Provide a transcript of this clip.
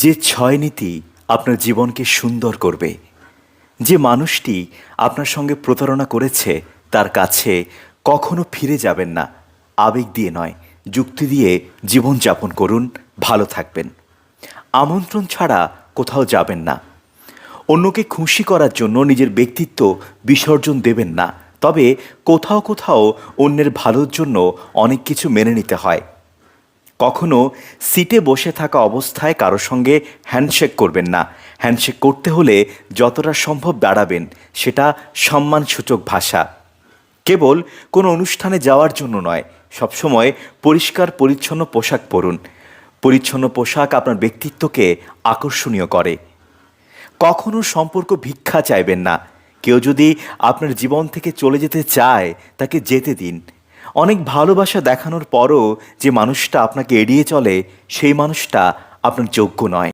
যে ছয় নীতি আপনার জীবনকে সুন্দর করবে, যে মানুষটি আপনার সঙ্গে প্রতারণা করেছে, তার কাছে কখনো ফিরে যাবেন না। আবেগ দিয়ে নয়, যুক্তি দিয়ে জীবনযাপন করুন, ভালো থাকবেন। আমন্ত্রণ ছাড়া কোথাও যাবেন না। অন্যকে খুশি করার জন্য নিজের ব্যক্তিত্ব বিসর্জন দেবেন না। তবে কোথাও কোথাও অন্যের ভালোর জন্য অনেক কিছু মেনে নিতে হয়। কখনো সিটে বসে থাকা অবস্থায় কারও সঙ্গে হ্যান্ডশেক করবেন না। হ্যান্ডশেক করতে হলে যতটা সম্ভব দাঁড়াবেন, সেটা সম্মানসূচক ভাষা। কেবল কোনো অনুষ্ঠানে যাওয়ার জন্য নয়, সবসময় পরিষ্কার পরিচ্ছন্ন পোশাক পরুন। পরিচ্ছন্ন পোশাক আপনার ব্যক্তিত্বকে আকর্ষণীয় করে। কখনো সম্পর্ক ভিক্ষা চাইবেন না। কেউ যদি আপনার জীবন থেকে চলে যেতে চায়, তাকে যেতে দিন। অনেক ভালোবাসা দেখানোর পরও যে মানুষটা আপনাকে এড়িয়ে চলে সেই মানুষটা আপনার যোগ্য নয়।